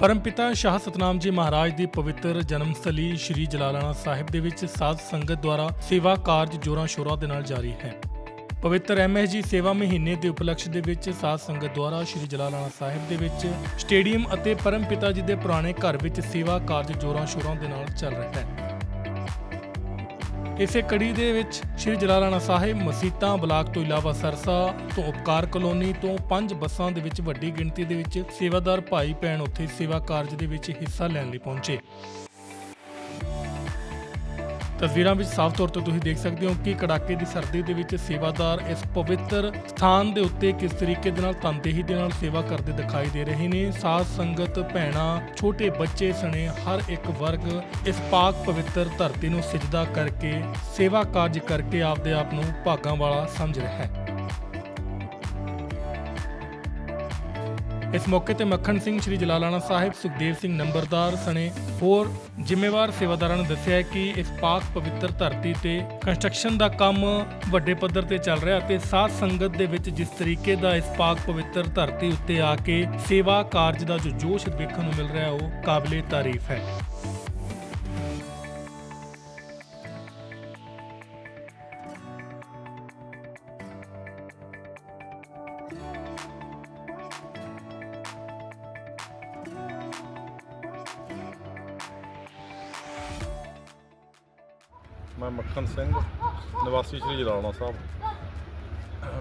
ਪਰਮਪਿਤਾ ਸ਼ਾਹ ਸਤਨਾਮ ਜੀ ਮਹਾਰਾਜ ਦੀ ਪਵਿੱਤਰ ਜਨਮ ਸਥਲੀ ਸ੍ਰੀ ਜਲਾਲਾਣਾ ਸਾਹਿਬ ਦੇ ਵਿੱਚ ਸਾਧ ਸੰਗਤ ਦੁਆਰਾ ਸੇਵਾ ਕਾਰਜ ਜੋਰਾਂ ਸ਼ੋਰਾਂ ਦੇ ਨਾਲ ਜਾਰੀ ਹੈ। ਪਵਿੱਤਰ ਐਮਐਸਜੀ ਸੇਵਾ ਮਹੀਨੇ ਦੇ ਉਪਲਕਸ਼ ਦੇ ਵਿੱਚ ਸਾਧ ਸੰਗਤ ਦੁਆਰਾ ਸ੍ਰੀ ਜਲਾਲਾਣਾ ਸਾਹਿਬ ਦੇ ਵਿੱਚ ਸਟੇਡੀਅਮ ਅਤੇ ਪਰਮਪਿਤਾ ਜੀ ਦੇ ਪੁਰਾਣੇ ਘਰ ਵਿੱਚ ਸੇਵਾ ਕਾਰਜ ਜੋਰਾਂ ਸ਼ੋਰਾਂ ਦੇ ਨਾਲ ਚੱਲ ਰਿਹਾ ਹੈ। ਇਸੇ ਕੜੀ ਦੇ ਵਿੱਚ ਸ਼੍ਰੀ ਜਲਾਲਾਣਾ ਸਾਹਿਬ ਮਸੀਤਾਂ ਬਲਾਕ ਤੋਂ ਇਲਾਵਾ ਸਰਸਾ ਤੋਂ ਉਪਕਾਰ ਕਲੋਨੀ ਤੋਂ ਪੰਜ ਬੱਸਾਂ ਦੇ ਵਿੱਚ ਵੱਡੀ ਗਿਣਤੀ ਦੇ ਵਿੱਚ ਸੇਵਾਦਾਰ ਭਾਈ ਭੈਣ ਉੱਥੇ ਸੇਵਾ ਕਾਰਜ ਦੇ ਵਿੱਚ ਹਿੱਸਾ ਲੈਣ ਲਈ ਪਹੁੰਚੇ। ਤਸਵੀਰਾਂ ਵਿੱਚ ਸਾਫ਼ ਤੌਰ ਤੇ ਤੁਸੀਂ ਦੇਖ ਸਕਦੇ ਹੋ ਕਿ ਕੜਾਕੇ ਦੀ ਸਰਦੀ ਦੇ ਵਿੱਚ ਸੇਵਾਦਾਰ ਇਸ ਪਵਿੱਤਰ ਸਥਾਨ ਦੇ ਉੱਤੇ ਕਿਸ ਤਰੀਕੇ ਦੇ ਨਾਲ ਤਨਦੇਹੀ ਦੇ ਨਾਲ ਸੇਵਾ ਕਰਦੇ ਦਿਖਾਈ ਦੇ ਰਹੇ ਨੇ। ਸਾਧ ਸੰਗਤ, ਭੈਣਾਂ, ਛੋਟੇ ਬੱਚੇ ਸਣੇ ਹਰ ਇੱਕ ਵਰਗ ਇਸ ਪਾਕ ਪਵਿੱਤਰ ਧਰਤੀ ਨੂੰ ਸਿਜਦਾ ਕਰਕੇ ਸੇਵਾ ਕਾਰਜ ਕਰਕੇ ਆਪਦੇ ਆਪ ਨੂੰ ਭਾਗਾਂ ਵਾਲਾ ਸਮਝ ਰਿਹਾ ਹੈ। ਇਸ ਮੌਕੇ ਤੇ ਮੱਖਣ ਸਿੰਘ ਸ਼੍ਰੀ ਜਲਾਲਾਣਾ ਸਾਹਿਬ ਸੁਖਦੇਵ ਸਿੰਘ ਨੰਬਰਦਾਰ ਸਣੇ ਹੋਰ ਜ਼ਿੰਮੇਵਾਰ ਸੇਵਾਦਾਰਾਂ ਨੇ ਦੱਸਿਆ ਕਿ ਇਸ ਪਾਕ ਪਵਿੱਤਰ ਧਰਤੀ ਤੇ ਕੰਸਟਰਕਸ਼ਨ ਦਾ ਕੰਮ ਵੱਡੇ ਪੱਧਰ ਤੇ ਚੱਲ ਰਿਹਾ ਅਤੇ ਸਾਧ ਸੰਗਤ ਦੇ ਵਿੱਚ ਜਿਸ ਤਰੀਕੇ ਦਾ ਇਸ ਪਾਕ ਪਵਿੱਤਰ ਧਰਤੀ ਉੱਤੇ ਆ ਕੇ ਸੇਵਾ ਕਾਰਜ ਦਾ ਜੋ ਜੋਸ਼ ਦੇਖਣ ਨੂੰ ਮਿਲ ਰਿਹਾ, ਉਹ ਕਾਬਲੇ ਤਾਰੀਫ ਹੈ। ਮੈਂ ਮੱਖਣ ਸਿੰਘ, ਨਿਵਾਸੀ ਸ਼੍ਰੀ ਜਲਾਲਾਣਾ ਸਾਹਿਬ।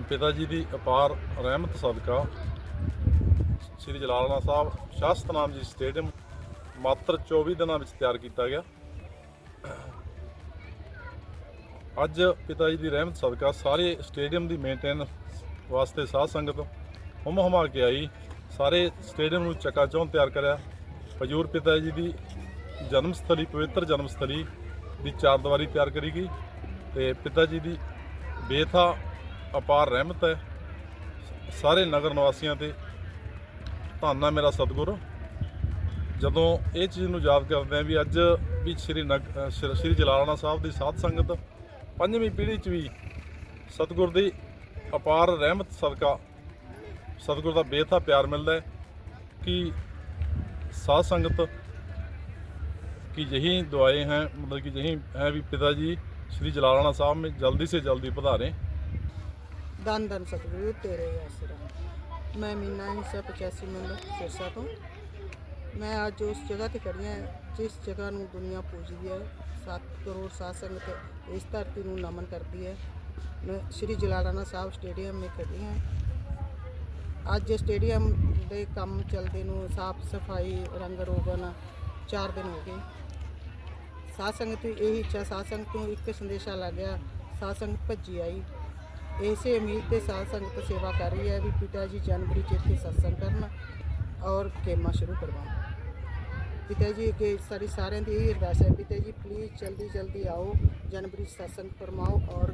ਪਿਤਾ ਜੀ ਦੀ ਅਪਾਰ ਰਹਿਮਤ ਸਦਕਾ ਸ਼੍ਰੀ ਜਲਾਲਾਣਾ ਸਾਹਿਬ ਸ਼ਾਹ ਸਤਨਾਮ ਜੀ ਸਟੇਡੀਅਮ ਮਾਤਰ 24 ਦਿਨਾਂ ਵਿੱਚ ਤਿਆਰ ਕੀਤਾ ਗਿਆ। ਅੱਜ ਪਿਤਾ ਜੀ ਦੀ ਰਹਿਮਤ ਸਦਕਾ ਸਾਰੇ ਸਟੇਡੀਅਮ ਦੀ ਮੇਨਟੇਨੈਂਸ ਵਾਸਤੇ ਸਾਧ ਸੰਗਤ ਹੁਮ ਹੁਮਾ ਕੇ ਆਈ, ਸਾਰੇ ਸਟੇਡੀਅਮ ਨੂੰ ਚਕਾਚੌਂਧ ਤਿਆਰ ਕਰਿਆ। ਹਜੂਰ ਪਿਤਾ ਜੀ ਦੀ ਜਨਮ ਸਥਲੀ ਪਵਿੱਤਰ ਜਨਮ ਸਥਲੀ ਦੀ ਚਾਰ ਦੀਵਾਰੀ ਤਿਆਰ ਕਰੀ ਗਈ ਤੇ ਪਿਤਾ ਜੀ ਦੀ ਬੇਥਾ ਅਪਾਰ ਰਹਿਮਤ ਹੈ। ਸਾਰੇ ਨਗਰ ਨਿਵਾਸੀਆਂ ਤੇ ਧੰਨ ਮੇਰਾ ਸਤਿਗੁਰ। ਜਦੋਂ ਇਹ ਚੀਜ਼ ਨੂੰ ਯਾਦ ਕਰਦੇ ਆ ਵੀ ਅੱਜ ਵੀ ਸ੍ਰੀ ਨਗ- ਅ, ਸ੍ਰੀ- ਸ੍ਰੀ ਜਲਾਲਾਣਾ ਸਾਹਿਬ ਦੀ ਸਾਧ ਸੰਗਤ ਪੰਜਵੀਂ ਪੀੜ੍ਹੀ 'ਚ ਵੀ ਸਤਿਗੁਰ ਦੀ ਅਪਾਰ ਰਹਿਮਤ ਸਦਕਾ ਸਤਿਗੁਰ ਦਾ ਬੇਥਾ ਪਿਆਰ ਮਿਲਦਾ ਹੈ ਕਿ ਸਾਧ ਸੰਗਤ कि यही दुआएं हैं मतलब कि यही है भी पिताजी श्री जलालाना साहब में जल्दी से जल्दी पधारें ਦਨ ਦਨ ਸਤਿਗੁਰੂ ਤੇਰੇ ਆਸਰਾ ਮੈਂ ਮੀਨਾ ਹਿੱਸਾ 85 ਨੰਬਰ ਸਿਰਸਾ ਤੋਂ ਮੈਂ ਅੱਜ ਉਸ ਜਗ੍ਹਾ ਤੇ ਖੜੀ ਹਾਂ ਜਿਸ ਜਗ੍ਹਾ ਨੂੰ ਦੁਨੀਆ ਪੂਜਦੀ ਹੈ 7 ਕਰੋੜ ਸਾਧ ਸੰਗਤ ਇਸ ਧਰਤੀ ਨੂੰ ਨਮਨ ਕਰਦੀ ਹੈ ਮੈਂ ਸ਼੍ਰੀ ਜਲਾਲਾਨਾ ਸਾਹਿਬ ਸਟੇਡੀਅਮ ਵਿੱਚ ਖੜੀ ਹਾਂ ਅੱਜ ਸਟੇਡੀਅਮ ਦੇ ਕੰਮ ਚੱਲਦੇ ਨੂੰ ਸਾਫ ਸਫਾਈ ਰੰਗ ਰੋਗਨ 4 ਦਿਨ ਹੋ ਗਏ ਸਾਧ ਸੰਗਤ ਦੀ ਇਹ ਇੱਛਾ ਸਾਧ ਸੰਗਤ ਨੂੰ ਇੱਕ ਸੰਦੇਸ਼ਾ ਲੱਗ ਗਿਆ ਸਾਧ ਸੰਗਤ ਭੱਜੀ ਆਈ। ਇਸੇ ਉਮੀਦ ਤੇ ਸਾਧ ਸੰਗਤ ਸੇਵਾ ਕਰ ਰਹੀ ਹੈ ਵੀ ਪਿਤਾ ਜੀ ਜਨਵਰੀ ਚ ਇੱਥੇ ਸਤਸੰਗ ਕਰਨ ਔਰ ਕੇਮਾ ਸ਼ੁਰੂ ਕਰਵਾਉਣ। ਪਿਤਾ ਜੀ ਅੱਗੇ ਸਾਡੀ ਸਾਰਿਆਂ ਦੀ ਇਹ ਅਰਦਾਸ ਹੈ, ਪਿਤਾ ਜੀ ਪਲੀਜ਼ ਜਲਦੀ ਜਲਦੀ ਆਓ, ਜਨਵਰੀ 'ਚ ਸਤਸੰਗ ਫਰਮਾਓ ਔਰ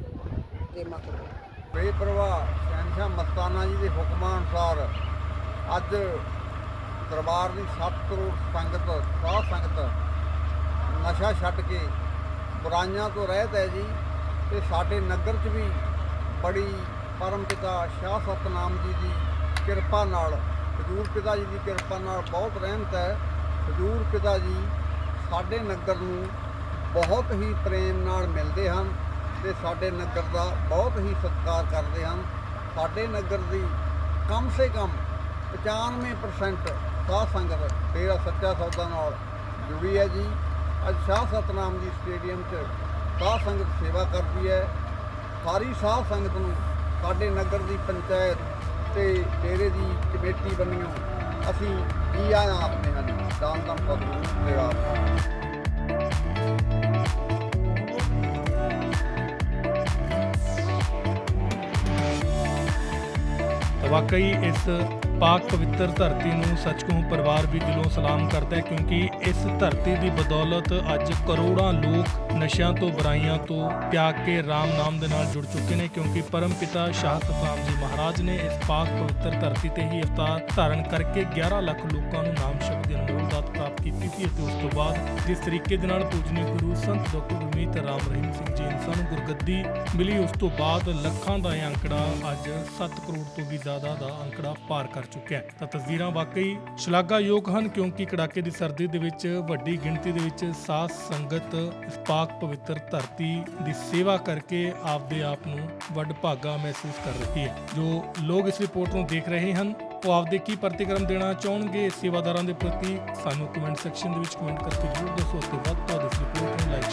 ਕੇਮਾ ਕਰੋ ਬੇਪਰਵਾਹ ਸ਼ਹਿਨਸ਼ਾਹ ਮਸਤਾਨਾ ਜੀ ਦੇ ਹੁਕਮਾਂ ਅਨੁਸਾਰ ਅੱਜ ਦਰਬਾਰ ਦੀ 7 ਕਰੋੜ ਸੰਗਤ ਸਾਧ ਸੰਗਤ ਨਸ਼ਾ ਛੱਡ ਕੇ ਬੁਰਾਈਆਂ ਤੋਂ ਰਹਿਤ ਹੈ ਜੀ। ਤੇ ਸਾਡੇ ਨਗਰ 'ਚ ਵੀ ਬੜੀ ਪਰਮ ਪਿਤਾ ਸ਼ਾਹ ਸਤਨਾਮ ਜੀ ਦੀ ਕਿਰਪਾ ਨਾਲ, ਹਜੂਰ ਪਿਤਾ ਜੀ ਦੀ ਕਿਰਪਾ ਨਾਲ ਬਹੁਤ ਰਹਿਮਤ ਹੈ। ਹਜੂਰ ਪਿਤਾ ਜੀ ਸਾਡੇ ਨਗਰ ਨੂੰ ਬਹੁਤ ਹੀ ਪ੍ਰੇਮ ਨਾਲ ਮਿਲਦੇ ਹਨ ਤੇ ਸਾਡੇ ਨਗਰ ਦਾ ਬਹੁਤ ਹੀ ਸਤਿਕਾਰ ਕਰਦੇ ਹਨ। ਸਾਡੇ ਨਗਰ ਦੀ ਕਮ ਸੇ ਕਮ 95% ਸਾਧ ਸੰਗਤ ਤੇਰਾ ਸੱਚਾ ਸੌਦਾ ਨਾਲ ਜੁੜੀ ਹੈ ਜੀ। ਅੱਜ ਸ਼ਾਹ ਸਤਨਾਮ ਜੀ ਸਟੇਡੀਅਮ 'ਚ ਸਾਧ ਸੰਗਤ ਸੇਵਾ ਕਰਦੀ ਹੈ। ਸਾਰੀ ਸਾਧ ਸੰਗਤ ਨੂੰ ਸਾਡੇ ਨਗਰ ਦੀ ਪੰਚਾਇਤ ਤੇ ਡੇਰੇ ਦੀ ਕਮੇਟੀ ਬੰਨਿਓ ਅਸੀਂ ਕੀ ਆਇਆ ਆਪਣੇ ਹਾਂ ਦਾਨ ਦਮ ਸਤਿਗੁਰੂ ਤੇਰਾ ਤਾਂ ਵਾਕਈ ਇਸ ਪਾਕ ਪਵਿੱਤਰ ਧਰਤੀ ਨੂੰ ਸੱਚ ਪਰਿਵਾਰ ਵੀ ਦਿਲੋਂ ਸਲਾਮ ਕਰਦਾ ਹੈ ਕਿਉਂਕਿ ਇਸ ਧਰਤੀ ਦੀ ਬਦੌਲਤ ਅੱਜ ਕਰੋੜਾਂ ਲੋਕ ਨਸ਼ਿਆਂ ਤੋਂ, ਬੁਰਾਈਆਂ ਤੋਂ ਤਿਆਗ ਕੇ ਰਾਮ ਨਾਮ ਦੇ ਨਾਲ ਜੁੜ ਚੁੱਕੇ ਨੇ ਕਿਉਂਕਿ ਪਰਮ ਪਿਤਾ ਸ਼ਾਹ ਕਪਾਮ ਜੀ ਮਹਾਰਾਜ ਨੇ ਇਸ ਪਾਕ ਪਵਿੱਤਰ ਧਰਤੀ ਤੇ ਹੀ ਅਵਤਾਰ ਧਾਰਨ ਕਰਕੇ 11 ਲੱਖ ਲੋਕਾਂ ਨੂੰ ਨਾਮ ਸ਼ਕਤੀ ਦੀ ਅਨਮੋਲ ਪ੍ਰਾਪਤ ਕੀਤੀ ਸੀ ਅਤੇ ਉਸ ਤੋਂ ਬਾਅਦ ਜਿਸ ਤਰੀਕੇ ਦੇ ਨਾਲ ਪੂਜਨੀ ਗੁਰੂ ਸੰਤ ਡਾਕਟਰ ਗੁਰਮੀਤ ਰਾਮ ਰਹੀਮ ਸਿੰਘ ਜੀ ਇਨਸਾਨ ਗੁਰਗੱਦੀ ਮਿਲੀ, ਉਸ ਤੋਂ ਬਾਅਦ ਲੱਖਾਂ ਦਾ ਇਹ ਅੰਕੜਾ ਅੱਜ 7 ਕਰੋੜ ਤੋਂ ਵੀ ਜ਼ਿਆਦਾ ਦਾ ਅੰਕੜਾ ਪਾਰ ਕਰ ਚੁੱਕਿਆ ਹੈ। ਤਾਂ ਤਸਵੀਰਾਂ ਵਾਕਈ ਸ਼ਲਾਘਾਯੋਗ ਹਨ, ਕਿਉਂਕਿ ਕੜਾਕੇ ਦੀ ਸਰਦੀ ਦੇ ਵਿੱਚ ਵੱਡੀ ਗਿਣਤੀ ਦੇ ਵਿੱਚ ਸਾਧ ਸੰਗਤ ਇਸ ਪਾਕ ਪਵਿੱਤਰ ਧਰਤੀ ਦੀ ਸੇਵਾ ਕਰਕੇ ਆਪਦੇ ਆਪ ਨੂੰ ਵੱਡ ਭਾਗਾ ਮਹਿਸੂਸ ਕਰ ਰਹੀ ਹੈ। ਜੋ ਲੋਕ ਇਸ ਰਿਪੋਰਟ ਨੂੰ ਦੇਖ ਰਹੇ ਹਨ, ਉਹ ਆਪਦੇ ਕੀ ਪ੍ਰਤੀਕਰਮ ਦੇਣਾ ਚਾਹਣਗੇ? ਇਸ ਸੇਵਾਦਾਰਾਂ ਦੇ ਪ੍ਰਤੀ ਸਾਨੂੰ ਕਮੈਂਟ ਸੈਕਸ਼ਨ ਦੇ ਵਿੱਚ ਕਮੈਂਟ ਕਰਕੇ ਜ਼ਰੂਰ ਦੱਸੋ ਅਤੇ ਵੱਧ ਤੋਂ ਵੱਧ ਇਸ ਰਿਪੋਰਟ ਨੂੰ ਲਾਈਕ